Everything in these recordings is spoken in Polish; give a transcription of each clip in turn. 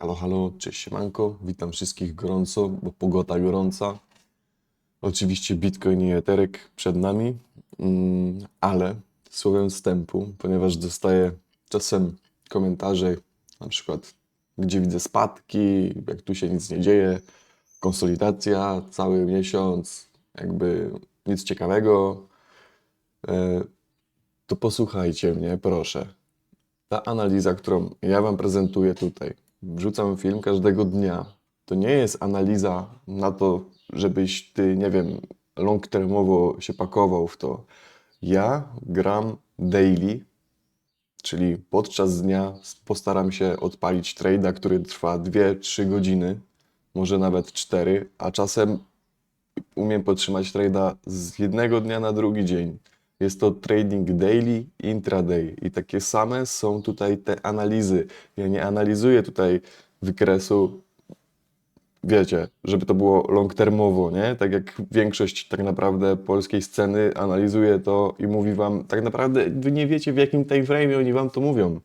Halo, halo, cześć siemanko, witam wszystkich gorąco, bo pogoda gorąca. Oczywiście Bitcoin i Ethereum przed nami, mm, ale słowem wstępu, ponieważ dostaję czasem komentarze, na przykład gdzie widzę spadki, jak tu się nic nie dzieje, konsolidacja cały miesiąc, jakby nic ciekawego, e, to posłuchajcie mnie, proszę. Ta analiza, którą ja Wam prezentuję tutaj, wrzucam film każdego dnia, to nie jest analiza na to, żebyś Ty, nie wiem, long termowo się pakował w to. Ja gram daily, czyli podczas dnia postaram się odpalić trade'a, który trwa 2-3 godziny, może nawet 4, a czasem umiem podtrzymać trade'a z jednego dnia na drugi dzień. Jest to trading daily, intraday i takie same są tutaj te analizy. Ja nie analizuję tutaj wykresu, wiecie, żeby to było long termowo, nie? Tak jak większość tak naprawdę polskiej sceny analizuje to i mówi wam, tak naprawdę wy nie wiecie w jakim time frame oni wam to mówią.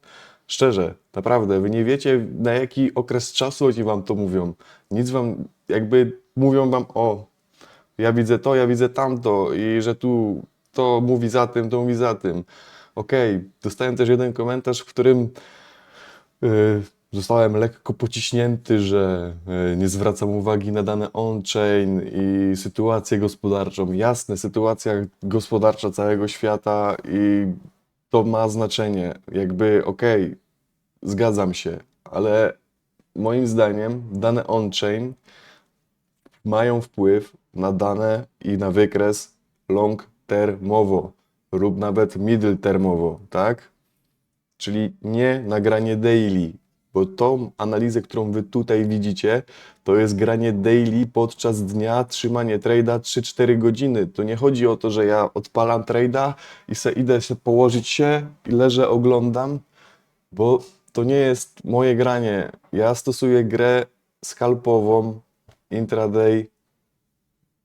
Szczerze, naprawdę, wy nie wiecie na jaki okres czasu oni wam to mówią. Nic wam, jakby mówią wam o, ja widzę to, ja widzę tamto i że tu to mówi za tym, to mówi za tym. Okej, dostałem też jeden komentarz, w którym y, zostałem lekko pociśnięty, że y, nie zwracam uwagi na dane on-chain i sytuację gospodarczą. Jasne, sytuacja gospodarcza całego świata i to ma znaczenie. Jakby, okej, zgadzam się, ale moim zdaniem dane on-chain mają wpływ na dane i na wykres long termowo lub nawet middle termowo, tak? Czyli nie nagranie daily, bo tą analizę, którą wy tutaj widzicie, to jest granie daily podczas dnia, trzymanie trade'a 3-4 godziny. To nie chodzi o to, że ja odpalam trade'a i se idę się położyć się i leżę, oglądam, bo to nie jest moje granie. Ja stosuję grę skalpową, intraday,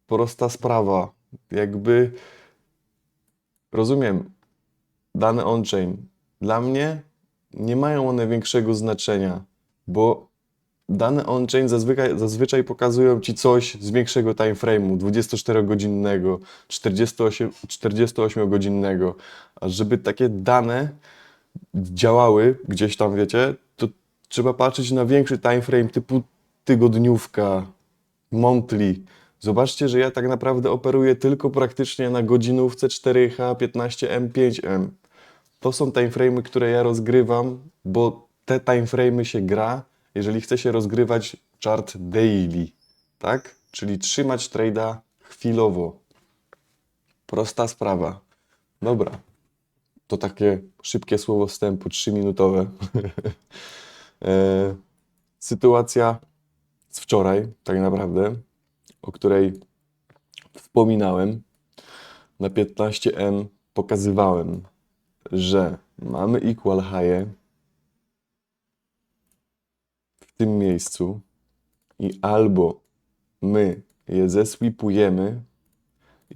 prosta sprawa. Jakby rozumiem, dane on-chain. Dla mnie nie mają one większego znaczenia, bo dane on-chain zazwyczaj, zazwyczaj pokazują ci coś z większego time frame'u, 24-godzinnego, 48, 48-godzinnego. A żeby takie dane działały gdzieś tam, wiecie, to trzeba patrzeć na większy time frame typu tygodniówka, monthly. Zobaczcie, że ja tak naprawdę operuję tylko praktycznie na godzinówce 4H, 15M, 5M. To są timeframe'y, które ja rozgrywam, bo te timeframe'y się gra, jeżeli chce się rozgrywać chart daily, tak? Czyli trzymać trade'a chwilowo. Prosta sprawa. Dobra. To takie szybkie słowo wstępu, 3-minutowe. E, Sytuacja z wczoraj, tak naprawdę, o której wspominałem. Na 15M pokazywałem, że mamy equal high w tym miejscu i albo my je zeswipujemy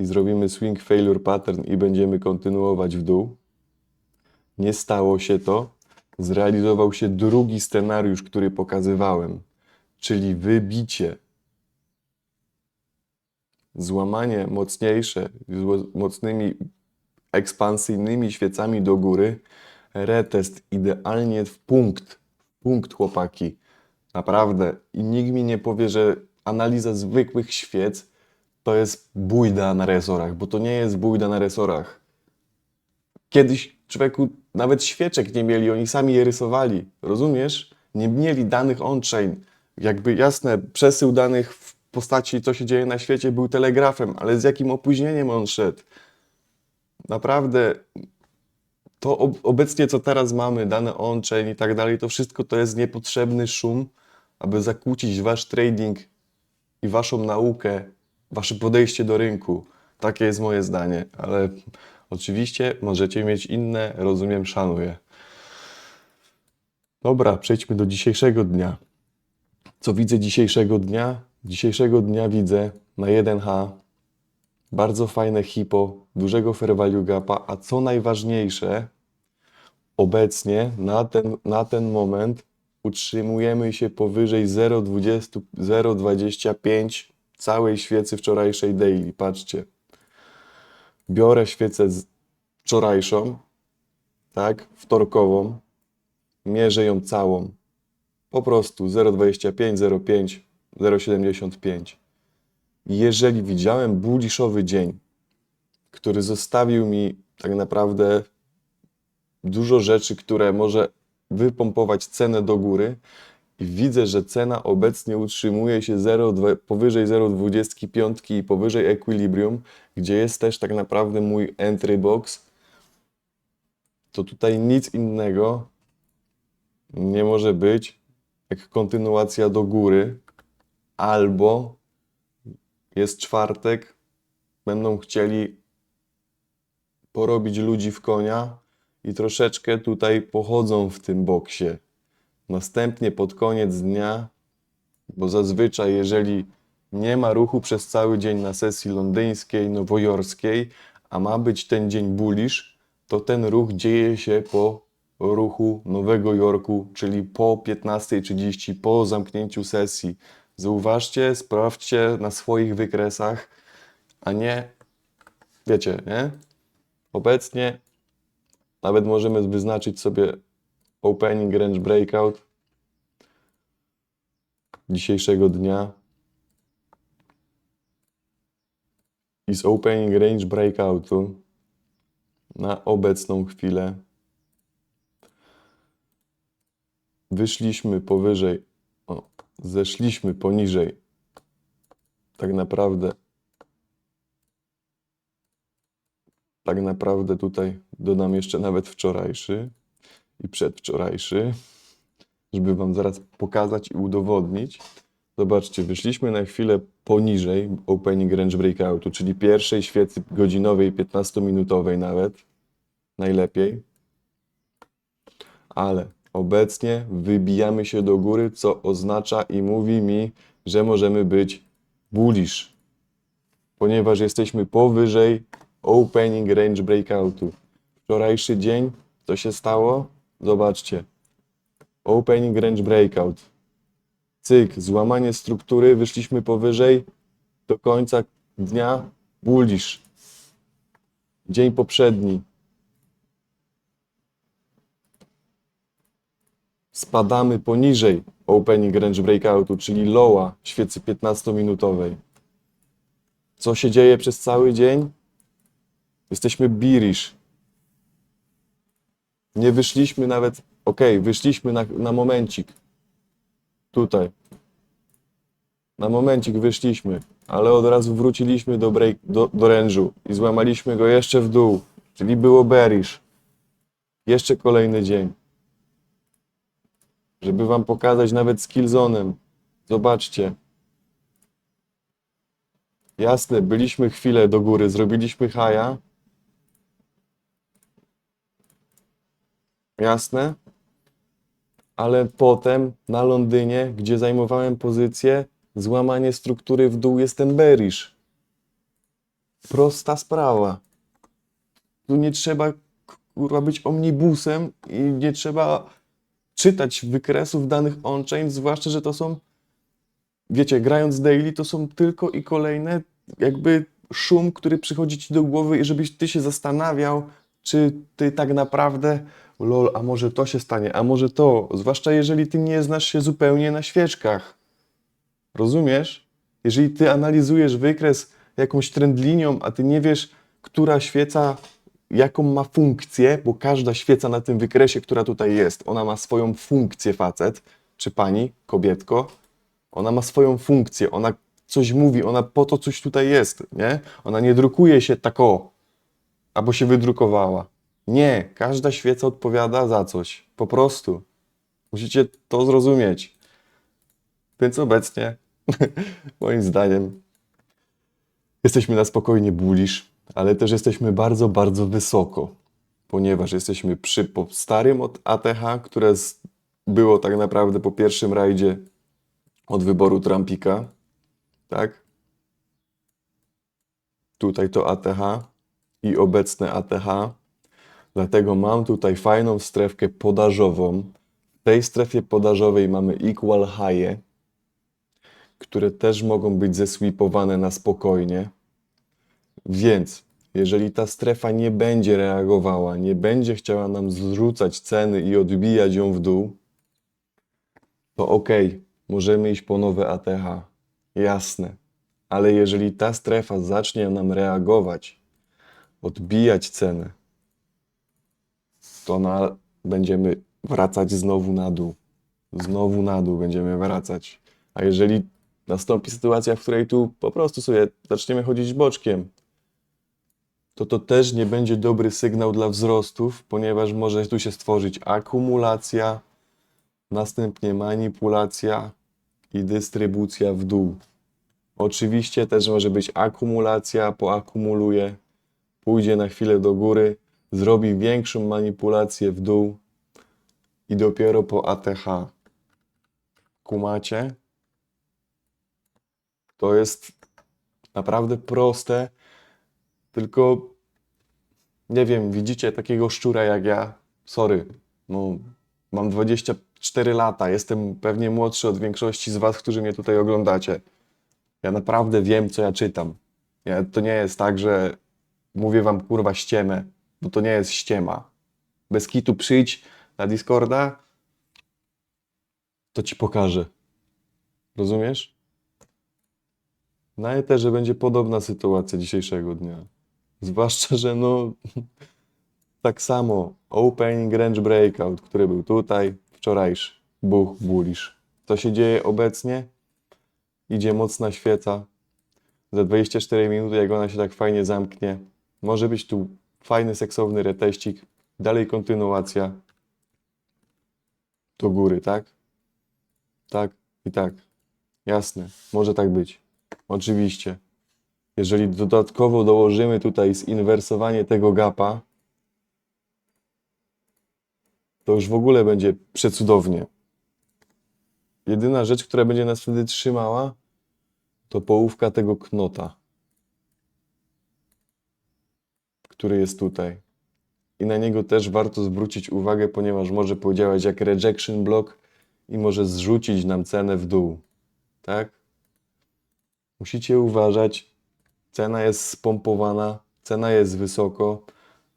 i zrobimy swing failure pattern i będziemy kontynuować w dół. Nie stało się to. Zrealizował się drugi scenariusz, który pokazywałem, czyli wybicie złamanie mocniejsze, z mocnymi ekspansyjnymi świecami do góry, retest idealnie w punkt, w punkt chłopaki, naprawdę. I nikt mi nie powie, że analiza zwykłych świec to jest bójda na resorach, bo to nie jest bójda na resorach. Kiedyś człowieku nawet świeczek nie mieli, oni sami je rysowali, rozumiesz? Nie mieli danych on-chain. Jakby jasne, przesył danych w postaci, co się dzieje na świecie, był telegrafem, ale z jakim opóźnieniem on szedł? Naprawdę, to ob obecnie, co teraz mamy, dane on-chain i tak dalej, to wszystko to jest niepotrzebny szum, aby zakłócić wasz trading i waszą naukę, wasze podejście do rynku. Takie jest moje zdanie, ale oczywiście możecie mieć inne, rozumiem, szanuję. Dobra, przejdźmy do dzisiejszego dnia. Co widzę dzisiejszego dnia? Dzisiejszego dnia widzę na 1H bardzo fajne hipo, dużego fair value gapa, a co najważniejsze, obecnie na ten, na ten moment utrzymujemy się powyżej 0,20 0,25 całej świecy wczorajszej daily. Patrzcie. Biorę świecę wczorajszą, tak, wtorkową, mierzę ją całą. Po prostu 0,25, 0,5, 0,75. Jeżeli widziałem bulliszowy dzień, który zostawił mi tak naprawdę dużo rzeczy, które może wypompować cenę do góry i widzę, że cena obecnie utrzymuje się 0, powyżej 0,25 i powyżej equilibrium, gdzie jest też tak naprawdę mój entry box, to tutaj nic innego nie może być jak kontynuacja do góry albo jest czwartek, będą chcieli porobić ludzi w konia i troszeczkę tutaj pochodzą w tym boksie. Następnie pod koniec dnia, bo zazwyczaj jeżeli nie ma ruchu przez cały dzień na sesji londyńskiej, nowojorskiej, a ma być ten dzień bullish, to ten ruch dzieje się po ruchu Nowego Jorku, czyli po 15.30, po zamknięciu sesji. Zauważcie, sprawdźcie na swoich wykresach, a nie, wiecie, nie? Obecnie nawet możemy wyznaczyć sobie opening range breakout dzisiejszego dnia. I z opening range breakoutu na obecną chwilę wyszliśmy powyżej, zeszliśmy poniżej tak naprawdę tak naprawdę tutaj dodam jeszcze nawet wczorajszy i przedwczorajszy, żeby Wam zaraz pokazać i udowodnić. Zobaczcie, wyszliśmy na chwilę poniżej opening range breakoutu, czyli pierwszej świecy godzinowej, 15-minutowej nawet, najlepiej. Ale obecnie wybijamy się do góry, co oznacza i mówi mi, że możemy być bullish, ponieważ jesteśmy powyżej opening range breakoutu. Wczorajszy dzień, co się stało? Zobaczcie. Opening range breakout. Cyk, złamanie struktury, wyszliśmy powyżej, do końca dnia bullish. Dzień poprzedni. Spadamy poniżej opening range breakoutu, czyli lowa świecy 15-minutowej. Co się dzieje przez cały dzień? Jesteśmy bearish. Nie wyszliśmy nawet, ok, wyszliśmy na, na momencik. Tutaj. Na momencik wyszliśmy, ale od razu wróciliśmy do, break, do, do range'u i złamaliśmy go jeszcze w dół, czyli było bearish. Jeszcze kolejny dzień. Żeby wam pokazać nawet z killzonem. Zobaczcie. Jasne, byliśmy chwilę do góry, zrobiliśmy haja, Jasne? Ale potem na Londynie, gdzie zajmowałem pozycję, złamanie struktury w dół jestem bearish. Prosta sprawa. Tu nie trzeba kurwa być omnibusem i nie trzeba czytać wykresów danych on-chain, zwłaszcza, że to są, wiecie, grając daily, to są tylko i kolejne jakby szum, który przychodzi ci do głowy i żebyś ty się zastanawiał, czy ty tak naprawdę lol, a może to się stanie, a może to, zwłaszcza jeżeli ty nie znasz się zupełnie na świeczkach. Rozumiesz? Jeżeli ty analizujesz wykres jakąś trendlinią, a ty nie wiesz, która świeca jaką ma funkcję, bo każda świeca na tym wykresie, która tutaj jest, ona ma swoją funkcję facet, czy pani, kobietko, ona ma swoją funkcję, ona coś mówi, ona po to coś tutaj jest, nie? Ona nie drukuje się tak o, albo się wydrukowała. Nie, każda świeca odpowiada za coś. Po prostu. Musicie to zrozumieć. Więc obecnie, moim zdaniem, jesteśmy na spokojnie bullish, ale też jesteśmy bardzo, bardzo wysoko, ponieważ jesteśmy przy po starym od ATH, które było tak naprawdę po pierwszym rajdzie od wyboru Trumpika, tak? Tutaj to ATH i obecne ATH Dlatego mam tutaj fajną strefkę podażową W tej strefie podażowej mamy equal high, które też mogą być zesweepowane na spokojnie. Więc jeżeli ta strefa nie będzie reagowała, nie będzie chciała nam zrzucać ceny i odbijać ją w dół, to ok, możemy iść po nowe ATH. Jasne. Ale jeżeli ta strefa zacznie nam reagować, odbijać cenę, to na, będziemy wracać znowu na dół. Znowu na dół będziemy wracać. A jeżeli nastąpi sytuacja, w której tu po prostu sobie zaczniemy chodzić boczkiem, to to też nie będzie dobry sygnał dla wzrostów, ponieważ może tu się stworzyć akumulacja, następnie manipulacja i dystrybucja w dół. Oczywiście też może być akumulacja, poakumuluje, pójdzie na chwilę do góry, zrobi większą manipulację w dół i dopiero po ATH. Kumacie? To jest naprawdę proste, tylko nie wiem, widzicie takiego szczura jak ja? Sorry, no mam 24 lata, jestem pewnie młodszy od większości z was, którzy mnie tutaj oglądacie. Ja naprawdę wiem, co ja czytam. Ja, to nie jest tak, że mówię wam kurwa ściemę, bo to nie jest ściema. Bez kitu przyjdź na Discorda, to ci pokażę. Rozumiesz? Na Etherze będzie podobna sytuacja dzisiejszego dnia. Zwłaszcza, że no tak samo opening range breakout, który był tutaj, wczorajszy, buch, bullish. Co się dzieje obecnie? Idzie mocna świeca. Za 24 minuty, jak ona się tak fajnie zamknie, może być tu fajny, seksowny reteścik. Dalej kontynuacja do góry, tak? Tak i tak. Jasne, może tak być. Oczywiście. Jeżeli dodatkowo dołożymy tutaj zinwersowanie tego gapa, to już w ogóle będzie przecudownie. Jedyna rzecz, która będzie nas wtedy trzymała, to połówka tego knota, który jest tutaj. I na niego też warto zwrócić uwagę, ponieważ może podziałać jak rejection block i może zrzucić nam cenę w dół. Tak? Musicie uważać. Cena jest spompowana, cena jest wysoko.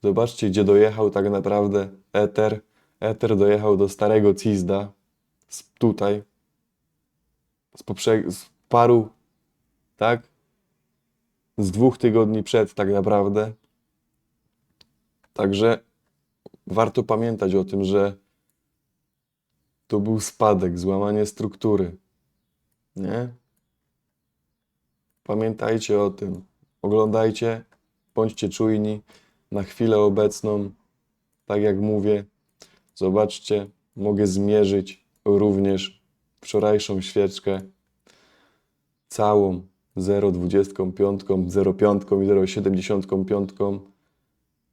Zobaczcie, gdzie dojechał tak naprawdę Ether. Ether dojechał do starego Cizda. Z tutaj. Z, poprze- z paru, tak? Z dwóch tygodni przed tak naprawdę. Także warto pamiętać o tym, że to był spadek, złamanie struktury. Nie? Pamiętajcie o tym. Oglądajcie, bądźcie czujni na chwilę obecną. Tak jak mówię, zobaczcie, mogę zmierzyć również wczorajszą świeczkę całą 0,25, 0,5 i 0,75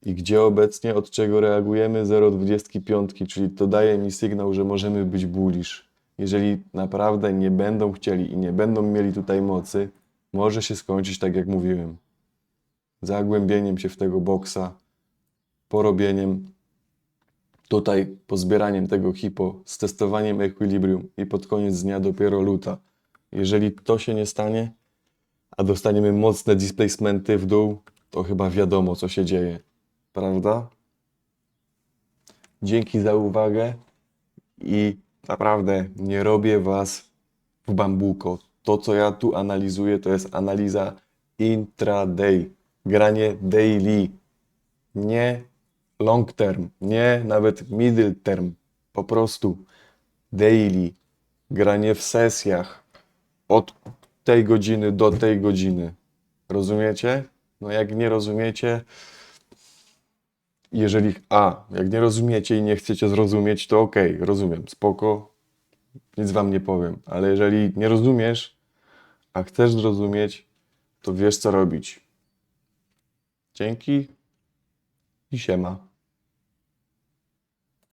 i gdzie obecnie, od czego reagujemy 0,25, czyli to daje mi sygnał, że możemy być bullish. Jeżeli naprawdę nie będą chcieli i nie będą mieli tutaj mocy, może się skończyć tak jak mówiłem. Zagłębieniem się w tego boksa, porobieniem tutaj, pozbieraniem tego hipo, z testowaniem equilibrium i pod koniec dnia dopiero luta. Jeżeli to się nie stanie, a dostaniemy mocne displacementy w dół, to chyba wiadomo, co się dzieje. Prawda? Dzięki za uwagę i naprawdę nie robię Was w bambuko. To, co ja tu analizuję, to jest analiza intraday, granie daily, nie long term, nie nawet middle term, po prostu daily, granie w sesjach od tej godziny do tej godziny. Rozumiecie? No jak nie rozumiecie, jeżeli, a, jak nie rozumiecie i nie chcecie zrozumieć, to okej, rozumiem, spoko, nic wam nie powiem, ale jeżeli nie rozumiesz, a chcesz zrozumieć, to wiesz co robić. Dzięki i siema.